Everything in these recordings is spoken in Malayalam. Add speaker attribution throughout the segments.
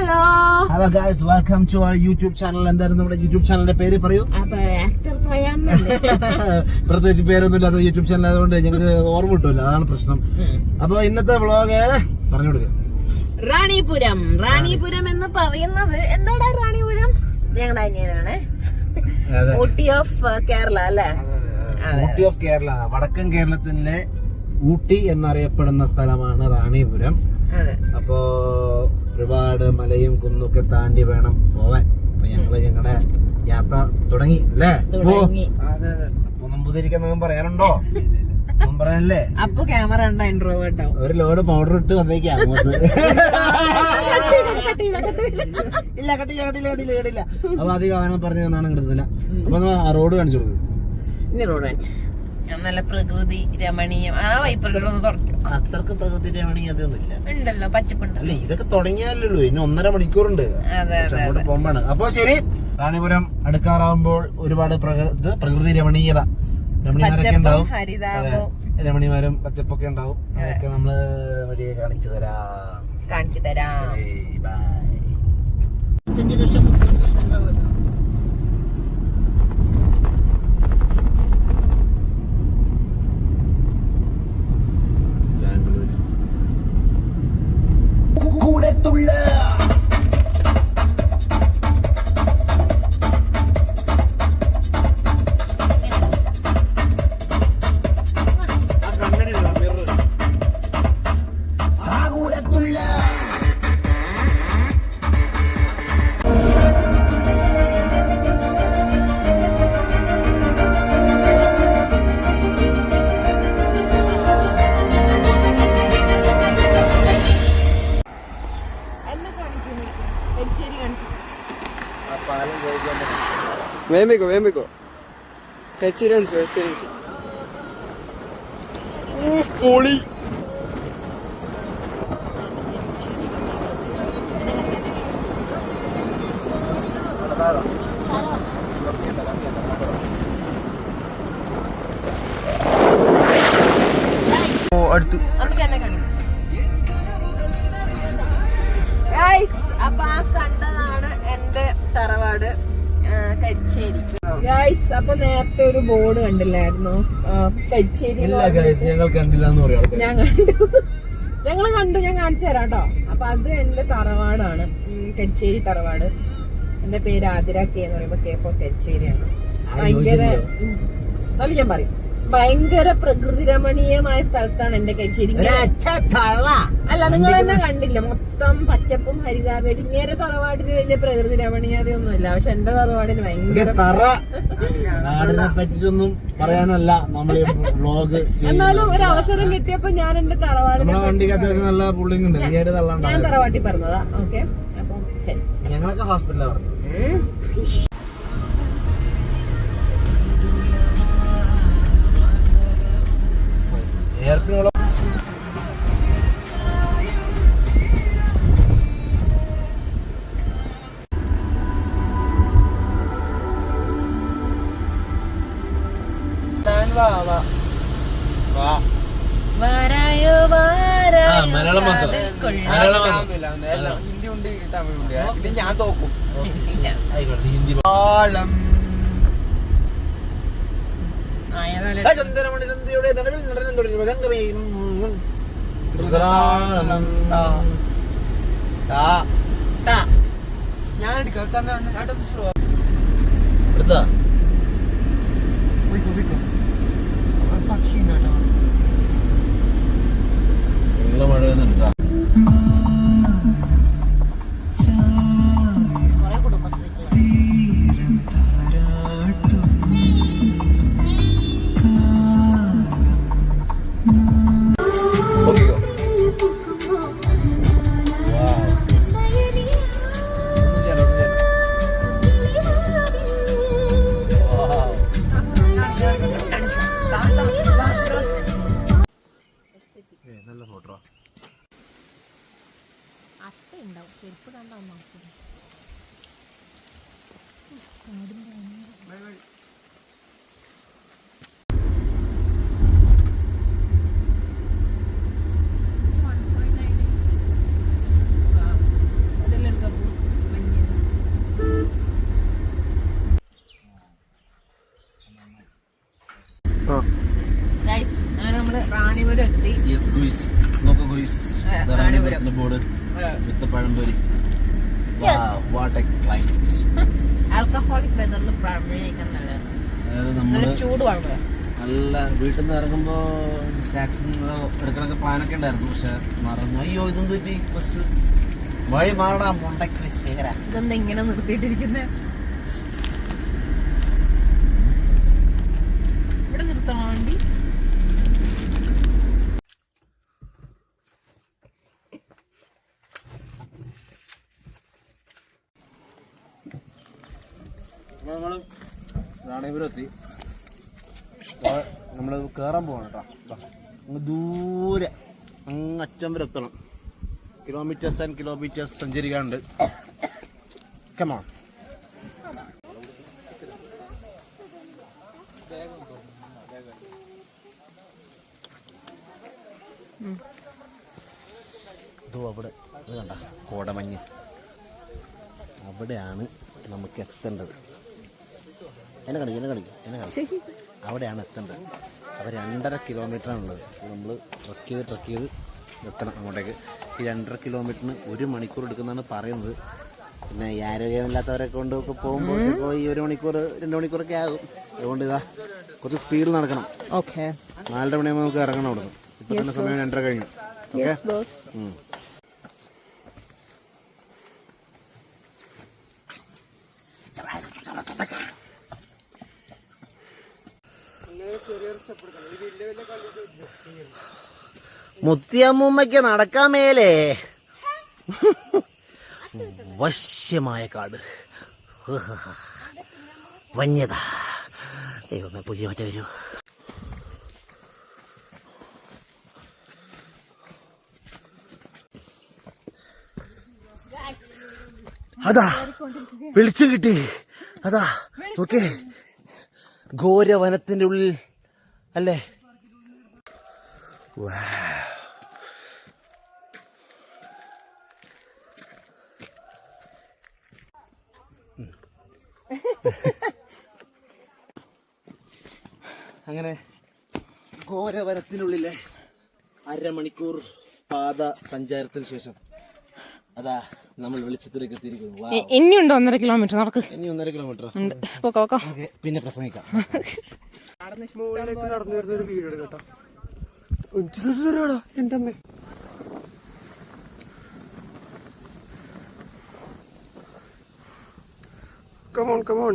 Speaker 1: Hello
Speaker 2: hello guys welcome to our YouTube channel എന്തായിരുന്നു നമ്മുടെ യൂട്യൂബ് ചാനലിന്റെ പേര് പറയൂ? പ്രത്യേകിച്ച് പേരൊന്നും ഇല്ലാത്ത യൂട്യൂബ് ചാനൽ ആയതുകൊണ്ട് ഞങ്ങൾക്ക് ഓർമ്മ കിട്ടുമല്ലോ അതാണ് പ്രശ്നം. അപ്പൊ ഇന്നത്തെ വ്ളോഗ് പറഞ്ഞു കൊടുക്കുക
Speaker 1: റാണിപുരം. റാണിപുരം എന്ന് പറയുന്നത് എന്താടാ റാണിപുരം? ഞങ്ങളുടെ അനിയനാണ്. ഊട്ടി ഓഫ് കേരള അല്ലേ.
Speaker 2: ഊട്ടി ഓഫ് കേരള. വടക്കൻ കേരളത്തിലെ ഊട്ടി എന്നറിയപ്പെടുന്ന സ്ഥലമാണ് റാണിപുരം. അപ്പോ ഒരുപാട് മലയും കുന്നൊക്കെ താണ്ടി വേണം പോവാൻ. അപ്പൊ ഞങ്ങൾ ഞങ്ങളുടെ യാത്ര തുടങ്ങി അല്ലേ? മുതിരിക്കുന്ന പറയാറുണ്ടോ? പറയാനല്ലേ?
Speaker 1: അപ്പൊ ക്യാമറ ഉണ്ടാ ഇൻട്രോവേർട്ടോ
Speaker 2: ഒരു ലോഡ് പൗഡർ ഇട്ട് വന്നേക്കാ ഇല്ല കട്ടില്ല കട്ടില്ല കട്ടില്ല കട്ടില്ല അപ്പൊ അധികം അങ്ങനെ പറഞ്ഞു തന്നാണ് കിട്ടുന്നില്ല അപ്പൊ റോഡ് കാണിച്ചു കൊടുക്കും.
Speaker 1: റോഡ് കാണിച്ചു. നല്ല പ്രകൃതി രമണീയം. ആ
Speaker 2: അത്രയ്ക്ക് പ്രകൃതി രമണീയ അതൊന്നുമില്ല.
Speaker 1: ഉണ്ടല്ലോ പച്ചപ്പുണ്ട്.
Speaker 2: അല്ല ഇതൊക്കെ തുടങ്ങിയാലല്ലോ ഇനി ഒന്നര മണിക്കൂറുണ്ട്. അങ്ങോട്ട് പോകുമ്പാണ് അപ്പൊ ശരി റാണിപുരം അടുക്കാറാവുമ്പോൾ ഒരുപാട് പ്രകൃതി രമണീയത. രമണീയമാരൊക്കെ ഉണ്ടാവും. രമണിമാരും പച്ചപ്പൊക്കെ ഉണ്ടാവും. അതൊക്കെ നമ്മൾ വഴിയെ കാണിച്ചു തരാം.
Speaker 1: കാണിച്ചു തരാം.
Speaker 2: ബൈ.
Speaker 3: വേമ്പിക്കോ വേമ്പിക്കോ എക്സ്പീരിയൻസ് എക്സ്പീരിയൻസ് പൊളി ഓ അടുത്തു.
Speaker 1: അപ്പൊ ആ കണ്ടതാണ് എന്റെ തറവാട്. കരിച്ചേരി. ഗൈസ് അപ്പൊ നേരത്തെ ഒരു ബോർഡ് കണ്ടില്ലായിരുന്നു? കരിച്ചേരി
Speaker 2: ഞങ്ങൾ കണ്ടില്ല
Speaker 1: ഞാൻ കണ്ടു. ഞങ്ങൾ കണ്ടു ഞാൻ കാണിച്ചു തരാം കേട്ടോ. അപ്പൊ അത് എന്റെ തറവാടാണ്. കച്ചേരി കരിച്ചേരി തറവാട്. എന്റെ പേര് ആതിര കെ എന്ന് പറയുമ്പോ കെ ഫോർ കരിച്ചേരിയാണ്. ഭയങ്കര ഞാൻ പറയും. ഭയങ്കര പ്രകൃതി രമണീയമായ സ്ഥലത്താണ് എന്റെ കൈ. ശരിക്കും അല്ല നിങ്ങൾ തന്നെ കണ്ടില്ല. മൊത്തം പച്ചപ്പും ഹരിതാപേട്ടും ഇങ്ങനെ തറവാടിന് വലിയ പ്രകൃതി രമണീയതയൊന്നും ഇല്ല പക്ഷെ എന്റെ തറവാടിന് ഭയങ്കര
Speaker 2: നാടിനെ പറ്റിട്ടൊന്നും പറയാനല്ല. വ്ളോഗ്
Speaker 1: എന്നാലും ഒരു അവസരം കിട്ടിയപ്പോ ഞാൻ എന്റെ തറവാടിനെ
Speaker 2: നമ്മളെ വണ്ടിക്ക് അത്യാവശ്യം നല്ല പുള്ളിങ് ഉണ്ട്. നീയായിട്ട്
Speaker 1: ഞാൻ തറവാട്ടി പറഞ്ഞതാ. ഓക്കെ. അപ്പൊ
Speaker 2: ഞങ്ങളൊക്കെ ഹോസ്പിറ്റലാ പറഞ്ഞു
Speaker 1: ഉം.
Speaker 2: എയർപിനോളം
Speaker 1: വാരായോ വാരായോ
Speaker 2: ആ, മലയാളം.
Speaker 3: ഹിന്ദി ഉണ്ട് തമിഴ് ഉണ്ട്. ഇത് ഞാൻ തോക്കും
Speaker 2: ആയിക്കോട്ടെ ഹിന്ദി ചന്ദനമണി സന്ധ്യയുടെ നടുവിൽ നടനം തുടങ്ങി രംഗമേ ൃതരാളം.
Speaker 1: ടാ.
Speaker 3: ഞാൻ എടുക്കാം
Speaker 2: എടുത്താ
Speaker 3: പക്ഷി ഉണ്ടോ
Speaker 2: നല്ല മഴ വരുന്നുണ്ട് നല്ല വീട്ടിൽ നിന്ന് ഇറങ്ങുമ്പോൾ സ്നാക്സ് എടുക്കണൊക്കെ പ്ലാനൊക്കെ ഉണ്ടായിരുന്നു. പക്ഷെ മറന്നു. അയ്യോ ഇതും തെറ്റി. ബസ് വഴി മാറടാ മുണ്ടക്ക് ശേഖര.
Speaker 1: ഇതെന്താ ഇങ്ങനെ നിർത്തിയിട്ടിരിക്കുന്നേ? ഇവിടെ നിർത്തണോ വണ്ടി?
Speaker 2: നമ്മൾ നമ്മൾ റാണിപുരം എത്തി. അപ്പൊ കേറാൻ പോകണം കേട്ടോ. അങ്ങ് ദൂരെ. അങ്ങ് അച്ഛൻ വരെ എത്തണം. കിലോമീറ്റേഴ്സ് ആൻഡ് കിലോമീറ്റേഴ്സ് സഞ്ചരിക്കാനുണ്ട്. കമാ അവിടെ ഇത് കണ്ട കോടമഞ്ഞ്. അവിടെയാണ് നമുക്ക് എത്തേണ്ടത്. എന്നെ കാണിക്കും എന്നെ കാണിക്കും എന്നെ കാണിക്കും. അവിടെയാണ് എത്തേണ്ടത്. അപ്പോൾ രണ്ടര കിലോമീറ്ററാണുള്ളത് നമ്മൾ ട്രക്ക് ചെയ്ത് ട്രക്ക് ചെയ്ത് എത്തണം അങ്ങോട്ടേക്ക്. ഈ രണ്ടര കിലോമീറ്ററിന് ഒരു മണിക്കൂർ എടുക്കുന്നതാണ് പറയുന്നത്. പിന്നെ ഈ ആരോഗ്യമില്ലാത്തവരെ കൊണ്ടൊക്കെ പോകുമ്പോൾ ചിലപ്പോൾ ഈ ഒരു മണിക്കൂർ രണ്ട് മണിക്കൂറൊക്കെ ആകും. അതുകൊണ്ട് ഇതാ കുറച്ച് സ്പീഡിൽ നടക്കണം.
Speaker 1: ഓക്കെ
Speaker 2: നാലര മണിയാകുമ്പോൾ നമുക്ക് ഇറങ്ങണം അവിടുന്ന്. ഇപ്പം തന്നെ സമയം രണ്ടര കഴിഞ്ഞു. ഓക്കെ മുത്തിയമ്മൂമ്മയ്ക്ക് നടക്കാൻ മേലേ. വശ്യമായ കാട്. വന്യത. ദൈവമേ പുതിയ മറ്റേ വരൂ. അതാ വിളിച്ചു കിട്ടി. അതാ നോക്കേ ഘോരവനത്തിന്റെ ഉള്ളിൽ അല്ലേ? വാ. അങ്ങനെ ഘോരവനത്തിനുള്ളിലെ അരമണിക്കൂർ പാത സഞ്ചാരത്തിന് ശേഷം അതാ നമ്മൾ വെളിച്ചത്തിലേക്ക് എത്തിയിരിക്കുന്നു. വാ.
Speaker 1: ഇനിയുണ്ടോ ഒന്നര കിലോമീറ്റർ നടക്ക്?
Speaker 2: ഇനി ഒന്നര കിലോമീറ്റർ പിന്നെ പ്രസംഗിക്കാം.
Speaker 3: നടന്നു വരുന്ന ഒരു വീഡിയോ കേട്ടോ. എന്റെ അമ്മ. കമോൺ കമോൺ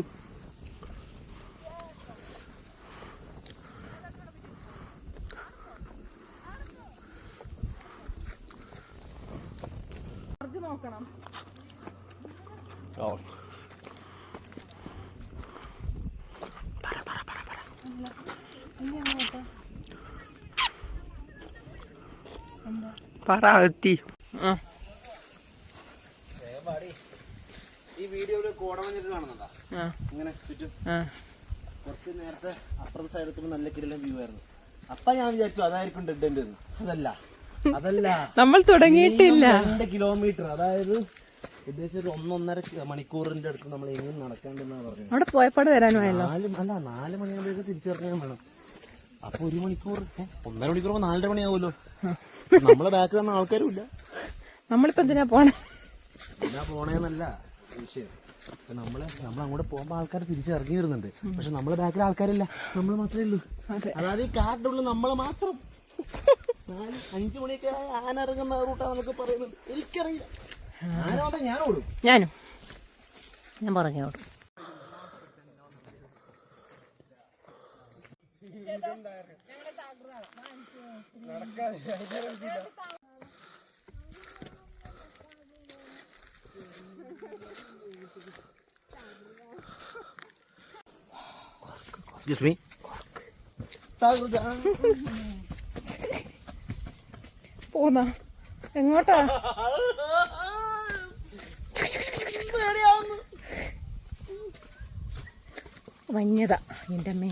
Speaker 3: പറ എത്തി
Speaker 2: ഈ വീഡിയോയിൽ കോടമഞ്ഞിട്ട് കാണുന്നുണ്ടോ? ഇങ്ങനെ ചുറ്റും. കുറച്ച് നേരത്തെ അപ്പുറത്തെ സൈഡ് എത്തുമ്പോൾ നല്ല കിടലം വ്യൂ ആയിരുന്നു. അപ്പൊ ഞാൻ വിചാരിച്ചു അതായിരിക്കും ഡെഡ് എൻഡ് അതല്ല. അതല്ല.
Speaker 1: നമ്മൾ തുടങ്ങിയിട്ടില്ല.
Speaker 2: രണ്ട് കിലോമീറ്റർ അതായത് ഏകദേശം ഒരു ഒന്നൊന്നര മണിക്കൂറിന്റെ അടുത്ത് നമ്മൾ ഇനിയും നടക്കേണ്ടെന്നാണ് പറഞ്ഞത്.
Speaker 1: അവിടെ പോയപ്പാട് വരാനുമായല്ലോ.
Speaker 2: നാല് അല്ല നാല് മണിയാകുമ്പോഴേക്ക് തിരിച്ചിറങ്ങാൻ വേണം. അപ്പൊ ഒരു മണിക്കൂർ ഒന്നര മണിക്കൂർ നാലര മണിയാവുമല്ലോ. നമ്മളെ ബാക്കിൽ തന്നെ ആൾക്കാരും ഇല്ല.
Speaker 1: നമ്മളിപ്പോ എന്തിനാ പോണേ?
Speaker 2: എന്നാ പോണേന്നല്ല. നമ്മൾ നമ്മൾ അങ്ങോട്ട് പോകുമ്പോ ആൾക്കാർ തിരിച്ചിറങ്ങി വരുന്നുണ്ട്. പക്ഷെ നമ്മളെ ബാക്കിൽ ആൾക്കാരില്ല. നമ്മൾ മാത്രമേ ഉള്ളൂ. അതായത് ഈ കാറിന്റെ ഉള്ളിൽ നമ്മളെ മാത്രം. അഞ്ചു മണിയൊക്കെ ആന ഇറങ്ങുന്ന റൂട്ടാണെന്നൊക്കെ പറയുന്നത്. എനിക്കറിയില്ല. ആനോട്ടെ ഞാൻ ഓടും.
Speaker 1: ഞാനും. ഞാൻ പറഞ്ഞോട്
Speaker 2: എക്സ്ക്യൂസ് മീ
Speaker 1: പോന്നാ. എങ്ങോട്ടാ? വന്യത എന്റെ അമ്മേ.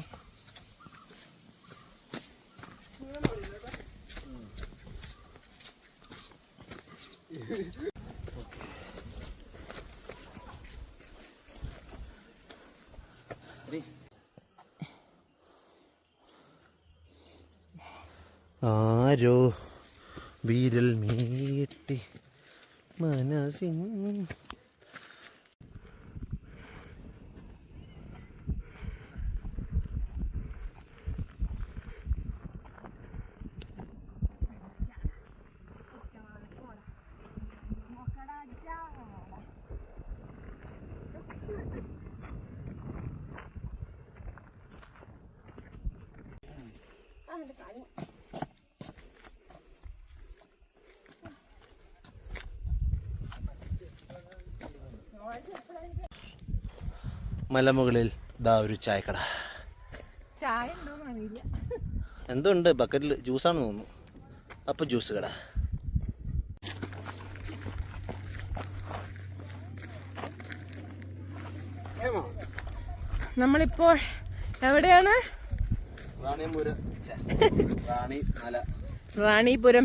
Speaker 2: ആരോ വീരൽ മീട്ടി മനസ്സിൻ മലമുകളിൽ ദാ ഒരു ചായക്കട.
Speaker 1: ചായ
Speaker 2: എന്തുണ്ട് ബക്കറ്റിൽ ജ്യൂസാണെന്ന് തോന്നുന്നു. അപ്പോൾ ജ്യൂസ് കട.
Speaker 1: നമ്മളിപ്പോൾ എവിടെയാണ്?
Speaker 2: റാണിപുരം.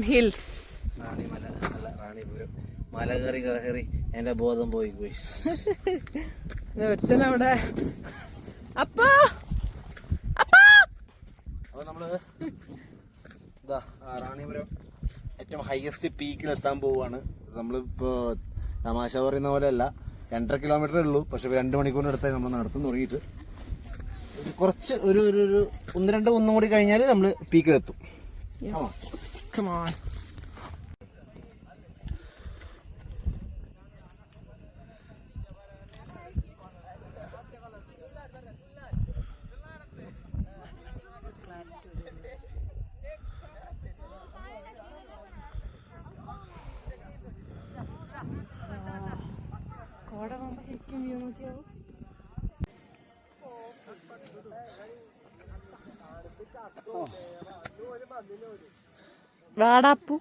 Speaker 1: ഹിൽസ്.
Speaker 2: റാണിപുരം. മല കയറി കയറി എന്റെ ബോധം പോയി പോയി
Speaker 1: ഒരുത്തനവിടെ അപ്പോ?
Speaker 2: ഇതാ റാണിപുരം ഏറ്റവും ഹയസ്റ്റ് പീക്കിൽ എത്താൻ പോവാണ് നമ്മളിപ്പോ തമാശ പറയുന്ന പോലെ അല്ല രണ്ടര കിലോമീറ്ററേ ഉള്ളൂ. പക്ഷെ രണ്ട് മണിക്കൂറിനടുത്തായി നമ്മൾ നടത്തും തുടങ്ങിയിട്ട്. കുറച്ച് ഒരു ഒരു ഒന്ന് രണ്ട് ഒന്നും കൂടി കഴിഞ്ഞാൽ നമ്മൾ പീക്കിലെത്തും
Speaker 1: Come on. കോട പോകുമ്പോ ശരിക്കും വ്യൂ നോക്കിയോ വാടാപ്പു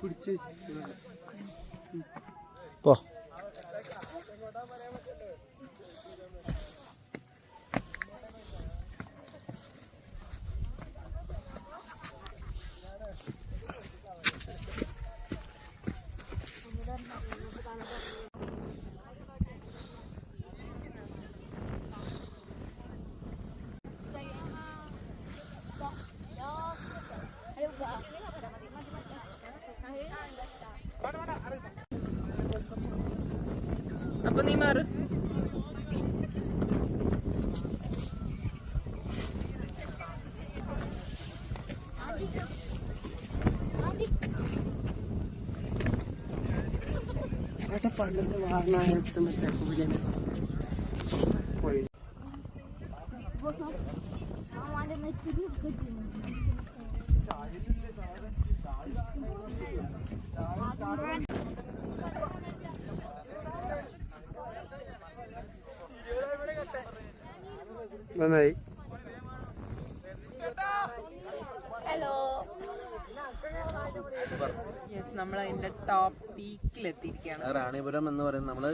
Speaker 3: പിടിച്ച്
Speaker 1: Desculpa, Neymar. Вот,
Speaker 3: ну, а надо найти в നന്നായി.
Speaker 1: യെസ് നമ്മൾ അതിന്റെ ടോപ്പ് പീക്കിൽ എത്തിയിരിക്കുകയാണ്
Speaker 2: റാണിപുരം എന്ന് പറയുന്നത് നമ്മൾ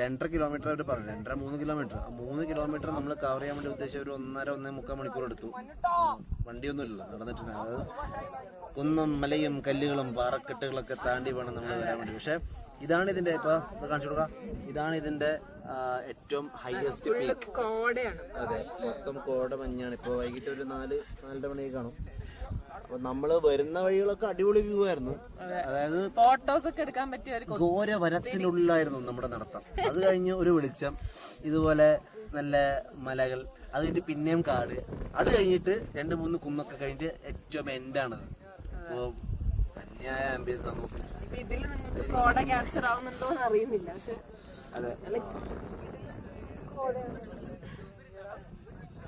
Speaker 2: രണ്ടര കിലോമീറ്റർ ആയിട്ട് പറഞ്ഞു. രണ്ടര മൂന്ന് കിലോമീറ്റർ ആ മൂന്ന് കിലോമീറ്റർ നമ്മൾ കവർ ചെയ്യാൻ വേണ്ടി ഉദ്ദേശിച്ച ഒരു ഒന്നര ഒന്നേ മുക്കാൽ മണിക്കൂർ എടുത്തു. വണ്ടിയൊന്നും ഇല്ല നടന്നിട്ടുണ്ട് അത് കുന്നും മലയും കല്ലുകളും പാറക്കെട്ടുകളൊക്കെ താണ്ടി വേണം നമ്മൾ വരാൻ വേണ്ടി. പക്ഷെ ഇതാണ് ഇതിന്റെ ഇപ്പൊ കാണിച്ചു കൊടുക്കാം. ഇതാണ് ഇതിന്റെ ഏറ്റവും ഹയസ്റ്റ് പീക്ക്
Speaker 1: കോടയാണ്.
Speaker 2: അതെ മൊത്തം കോട മഞ്ഞാണ്. ഇപ്പൊ വൈകിട്ട് ഒരു നാല് നാലര മണിയൊക്കെ കാണും. അപ്പൊ നമ്മൾ വരുന്ന വഴികളൊക്കെ അടിപൊളി വ്യൂ ആയിരുന്നു. അതായത്
Speaker 1: ഫോട്ടോസ് ഒക്കെ എടുക്കാൻ പറ്റിയ ഒരു
Speaker 2: ഘോര വനത്തിനുള്ളിലായിരുന്നു നമ്മുടെ നടത്തം. അത് കഴിഞ്ഞ് ഒരു വെളിച്ചം ഇതുപോലെ നല്ല മലകൾ അത് കഴിഞ്ഞിട്ട് പിന്നെയും കാട്. അത് കഴിഞ്ഞിട്ട് രണ്ട് മൂന്ന് കുന്നൊക്കെ കഴിഞ്ഞിട്ട് ഏറ്റവും എൻഡാണത് അപ്പോൾ അന്യായ ആംബിയൻസ് ആണ് നോക്കുന്നത്.
Speaker 1: ഇപ്പൊ ഇതിൽ നിങ്ങൾക്ക് കോട ക്യാപ്ചർ ആവുന്നുണ്ടോ എന്ന് അറിയുന്നില്ല. പക്ഷെ
Speaker 2: അതെ.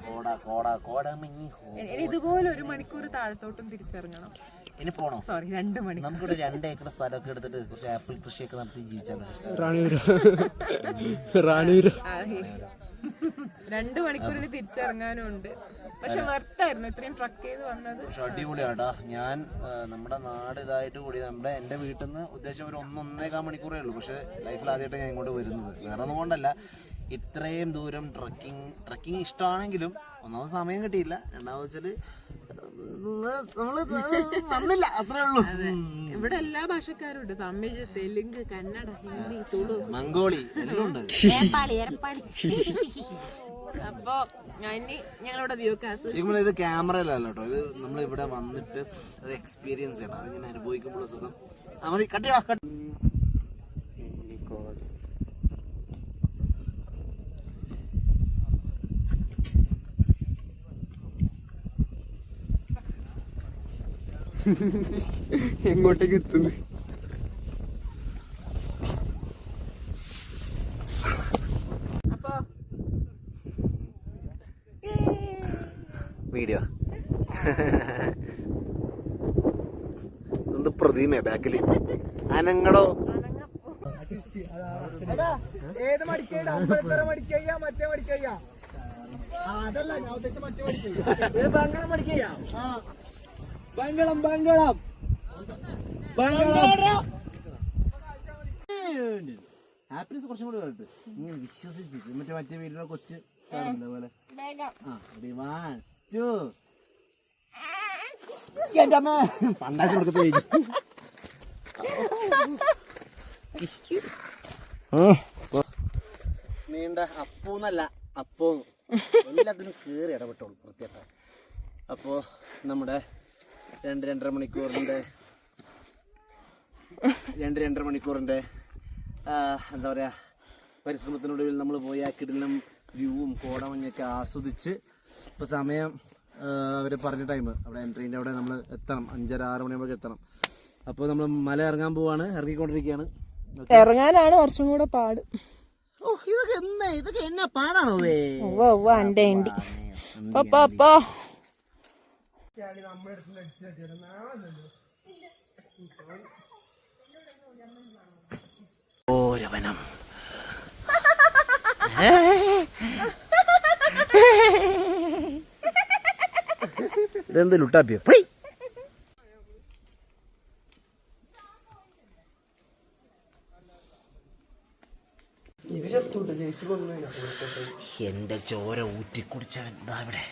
Speaker 2: കോട കോട കോട മഞ്ഞി ഹോ.
Speaker 1: ഇനി ഇതുപോലെ ഒരു മണിക്കൂർ താഴത്തോട്ടും തിരിച്ചിറങ്ങണം.
Speaker 2: ഇനി പോണോ?
Speaker 1: സോറി രണ്ട് മണി
Speaker 2: നമുക്കിവിടെ രണ്ട് ഏക്കർ സ്ഥലമൊക്കെ എടുത്തിട്ട് കുറച്ച് ആപ്പിൾ കൃഷിയൊക്കെ നടത്തി ജീവിച്ചാലോ
Speaker 3: റാണിപുരം. റാണിപുരം.
Speaker 1: രണ്ട് മണിക്കൂറിന് തിരിച്ചിറങ്ങാനും ഉണ്ട് പക്ഷെ വെർത്തായിരുന്നു ഇത്രയും ട്രക്ക് ചെയ്ത് വന്നത്.
Speaker 2: പക്ഷെ അടിപൊളിയാട്ടാ ഞാൻ നമ്മുടെ നാട് ഇതായിട്ട് കൂടി നമ്മുടെ എന്റെ വീട്ടിൽ നിന്ന് ഉദ്ദേശം ഒരു ഒന്നൊന്നേകാൽ മണിക്കൂറേ ഉള്ളൂ. പക്ഷെ ലൈഫിൽ ആദ്യമായിട്ട് ഞാൻ ഇങ്ങോട്ട് വരുന്നത്. വേറെ ഒന്നും കൊണ്ടല്ല. ഇത്രയും ദൂരം ട്രക്കിംഗ് ട്രക്കിംഗ് ഇഷ്ടമാണെങ്കിലും ഒന്നാമത് സമയം കിട്ടിയില്ല. രണ്ടാമത് വെച്ചാൽ നമ്മൾ വന്നില്ല. അത്രേ ഉള്ളൂ.
Speaker 1: ഇവിടെ എല്ലാ ഭാഷക്കാരും ഉണ്ട്. തമിഴ് തെലുങ്ക് കന്നഡ ഹിന്ദി തുളു
Speaker 2: മംഗോളി എല്ലാം ഉണ്ട്.
Speaker 1: അപ്പൊ ഇനി ഞങ്ങളുടെ വ്യൂ കാസ്
Speaker 2: ശരിക്കും ഇത് ക്യാമറയിലല്ല കേട്ടോ. ഇത് നമ്മൾ ഇവിടെ വന്നിട്ട് അത് എക്സ്പീരിയൻസ് ചെയ്യണം. അതിങ്ങനെ അനുഭവിക്കുമ്പോൾ സുഖം. ആ മതി. കട്ട്
Speaker 3: എങ്ങോട്ടേക്ക് എത്തുന്നു?
Speaker 2: വീഡിയോ എന്ത് പ്രതിമേ ബാക്കിൽ അനങ്ങടോ?
Speaker 3: ഏത് മടിക്കയ്യ അമ്പലത്തറ മടിക്കയ്യ മറ്റേ മടിക്കയ്യ അതല്ല ഞാൻ ഉദ്ദേശിച്ച മറ്റേ മടിക്കയ്യ ബംഗളം മടിക്കയ്യ ബംഗളം ബംഗളം. ബംഗളം.
Speaker 2: ഹാപ്പിനെസ് കുറച്ചും കൂടി വരട്ടെ ഇങ്ങനെ വിശ്വസിച്ച്. മറ്റേ മറ്റേ വീട്ടിലെ കൊച്ചു പോലെ ആ ready, one, two. എന്റെ അമ്മ പണ്ടാക്കി കൊടുക്കത്തെ നീണ്ട അപ്പൂന്നല്ല അപ്പോ. എല്ലാത്തിനും കേറി ഇടപെട്ടോളൂ വൃത്തിയായിട്ട്. അപ്പോ നമ്മുടെ രണ്ട് രണ്ടര മണിക്കൂറിന്റെ രണ്ട് രണ്ടര മണിക്കൂറിന്റെ എന്താ പറയാ പരിശ്രമത്തിനൊടുവിൽ നമ്മൾ പോയി ആ കിടിലം വ്യൂവും കോടമഞ്ഞൊക്കെ ആസ്വദിച്ച് ഇപ്പൊ സമയം അവർ പറഞ്ഞ ടൈം അവിടെ എൻട്രീന്റെ അവിടെ നമ്മൾ എത്തണം. അഞ്ചര ആറ് മണിയാകുമ്പോൾ എത്തണം. അപ്പോൾ നമ്മൾ മല ഇറങ്ങാൻ പോവാണ്. ഇറങ്ങിക്കൊണ്ടിരിക്കുകയാണ്
Speaker 1: ഇറങ്ങാനാണ് കുറച്ചും കൂടെ പാട്.
Speaker 2: ഓ ഇതൊക്കെ എന്നാ ഇതൊക്കെ എന്നാ പാടാണോ
Speaker 1: അണ്ടി പോ
Speaker 2: ഓരവനം ഇതെന്ത് ലുട്ടാപ്പിയോ? പൊയ്. എന്റെ ചോര ഊറ്റി കുടിച്ചവൻ ദാ ഇവിടെ.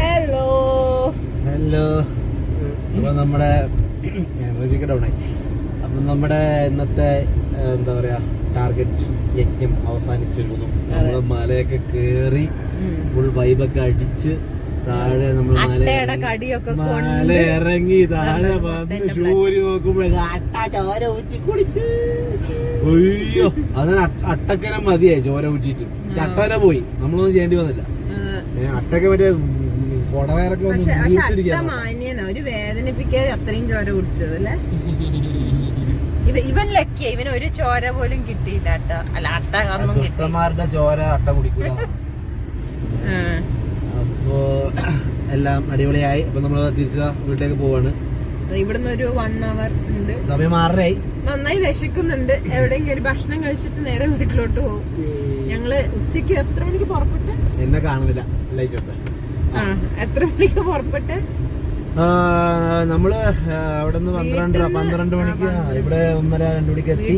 Speaker 1: ഹലോ
Speaker 2: ഹലോ അപ്പൊ നമ്മുടെ എനർജിക്ക് ഡൗൺ ആയി അപ്പൊ നമ്മുടെ ഇന്നത്തെ എന്താ പറയാ ടാർഗറ്റ് യജ്ഞം അവസാനിച്ചിരുന്നു. നമ്മൾ മലയൊക്കെ കേറി ഫുൾ വൈബൊക്കെ അടിച്ച് താഴെ നമ്മൾ മല ഇറങ്ങി താഴെ വന്ന് ഷൂരി നോക്കുമ്പോഴേ അട്ട ചോര ഊറ്റി കുടിച്ച്. അയ്യോ അതിന് അട്ട- അട്ടക്കര മതിയായി ചോര ഊറ്റിട്ട് അട്ടനെ പോയി. നമ്മളൊന്നും ചെയ്യേണ്ടി വന്നില്ല. അട്ടക്ക മറ്റേ കൊടവയറൊക്കെ വന്ന്
Speaker 1: ഒരു വേദനിപ്പിക്കാതെ അത്രയും ചോര കുടിച്ചത് അല്ലേ? ഇവൻ ലക്കിയ. ഇവന് ഒരു ചോര പോലും കിട്ടിയില്ല അട്ട. അല്ല അട്ട ഒന്നും കിട്ടി
Speaker 2: ദുഷ്ടന്മാരുടെ ചോര അട്ട കുടിക്കൂല.
Speaker 1: ആ.
Speaker 2: അപ്പോ എല്ലാം അടിപൊളിയായി. അപ്പൊ നമ്മൾ തിരിച്ച വീട്ടിലേക്ക് പോവാണ്.
Speaker 1: ഇവിടുന്ന് ഒരു വൺ അവർ ഉണ്ട്.
Speaker 2: സമയം ആറരയായി.
Speaker 1: നന്നായി വിശക്കുന്നുണ്ട്. എവിടെയെങ്കിലും ഒരു ഭക്ഷണം കഴിച്ചിട്ട് നേരെ വീട്ടിലോട്ട് പോകും. ഞങ്ങൾ ഉച്ചയ്ക്ക് എത്ര മണിക്ക് പുറപ്പെട്ട്?
Speaker 2: എന്നെ കാണുന്നില്ല.
Speaker 1: ആ. എത്ര മണിക്ക് പുറപ്പെട്ട്?
Speaker 2: നമ്മൾ അവിടെ നിന്ന് പന്ത്രണ്ട് പന്ത്രണ്ട് മണിക്ക് ഇവിടെ ഒന്നര രണ്ടു മണിക്ക് എത്തി.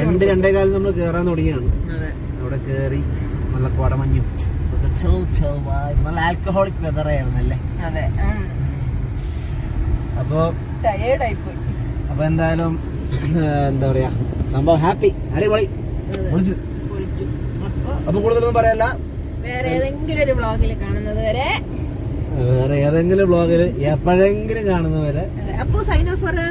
Speaker 2: രണ്ട് രണ്ടേ കാലം നമ്മൾ കേറാൻ തുടങ്ങിയാണ്. അവിടെ കേറി നല്ല കോടമഞ്ഞും നല്ല ആൽക്കഹോളിക് വെതർ ആയിരുന്നല്ലേ?
Speaker 1: അതെ.
Speaker 2: അപ്പോ
Speaker 1: ടയേർഡായി പോയി
Speaker 2: അപ്പൊ എന്തായാലും എന്താ പറയാ സംഭവം ഹാപ്പി അടിപൊളി. വിളിച്ചു.
Speaker 1: അപ്പൊ
Speaker 2: കൂടുതലൊന്നും പറയല്ല.
Speaker 1: വേറെ ഏതെങ്കിലും ഒരു വ്ളോഗിൽ കാണുന്നത് വരെ.
Speaker 2: വേറെ ഏതെങ്കിലും ബ്ലോഗിൽ എപ്പോഴെങ്കിലും കാണുന്നവരെ
Speaker 1: അപ്പൊ സൈൻ ഓഫ്
Speaker 2: എന്നെ